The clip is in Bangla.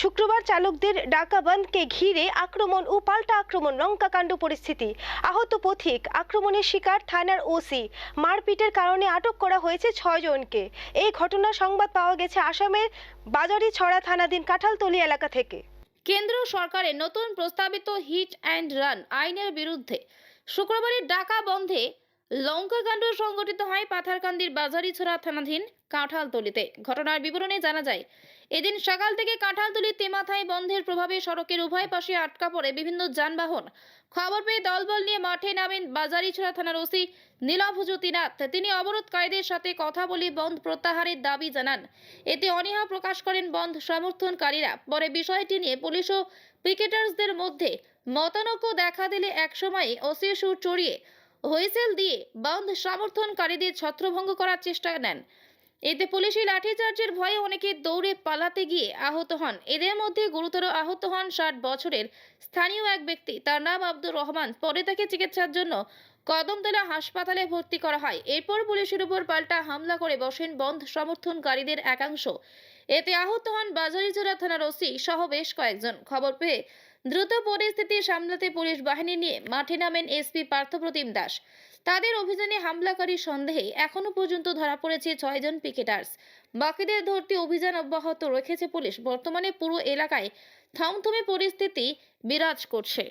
শুক্রবার চালকদের ডাকা বন্ধকে ঘিরে আক্রমণ ও পাল্টা আক্রমণ, লঙ্কাকাণ্ড পরিস্থিতি। আহত পথিক আক্রমণের শিকার থানার ওসি। মারপিটের কারণে আটক করা হয়েছে ছয় জনকে। এই ঘটনার সংবাদ পাওয়া গেছে আসামের বাজারি ছড়া থানাধীন কাঁঠালতলি এলাকা থেকে। কেন্দ্র সরকারের নতুন প্রস্তাবিত হিট অ্যান্ড রান আইনের বিরুদ্ধে শুক্রবারের ডাকা বন্ধে লঙ্কাকাণ্ড সংগঠিত হয় পাথারকান্দির বাজারিছড়া থানাধীন কাঁঠালতলিতে। ঘটনার বিবরণে জানা যায়, এদিন সকাল থেকে কাঁঠালতলি তেমাথায় বন্ধের প্রভাবে সড়কের উভয় পাশে আটকা পড়ে বিভিন্ন যানবাহন। খবর পেয়ে দলবল নিয়ে মাঠে নামেন বাজারিছড়া থানার ওসি নীলাভজ্যোতিনাথ তিনি অবরোধকারীদের সাথে কথা বলে বন্ধ প্রত্যাহারের দাবি জানান। এতে অনীহা প্রকাশ করেন বন্ধ সমর্থনকারীরা। পরে বিষয়টি নিয়ে পুলিশ ও পিকেটার্সদের মধ্যে মতানৈক্য দেখা দিলে একসময় ওসি সুর চড়িয়ে হুইসেল দিয়ে বন্ধ সমর্থনকারীদের ছত্রভঙ্গ করার চেষ্টা নেন। এতে পুলিশি লাঠিচার্জের ভয়ে অনেকে দৌড়ে পালাতে গিয়ে আহত হন। এদের মধ্যে গুরুতর আহত হন ষাট বছরের স্থানীয় এক ব্যক্তি। তার নাম আব্দুর রহমান। পরে তাকে চিকিৎসার জন্য কদমতলা হাসপাতালে ভর্তি করা হয়। এরপর পুলিশের উপর পাল্টা হামলা করে বসেন বন্ধ সমর্থনকারীদের একাংশ। এতে আহত হন বাজারিজোড়া থানার ওসি সহ বেশ কয়েকজন। খবর পেয়ে দ্রুত পরিস্থিতি সামলাতে পুলিশ বাহিনী নিয়ে মাঠে নামেন এসপি পার্থপ্রতিম দাস। তাদের অভিযানে হামলাকারী সন্দেহে এখনও পর্যন্ত ধরা পড়েছে ছয়জন পিকেটার্স। বাকিদের ধরতে অভিযান অব্যাহত রেখেছে পুলিশ। বর্তমানে পুরো এলাকায় থমথমে পরিস্থিতি বিরাজ করছে।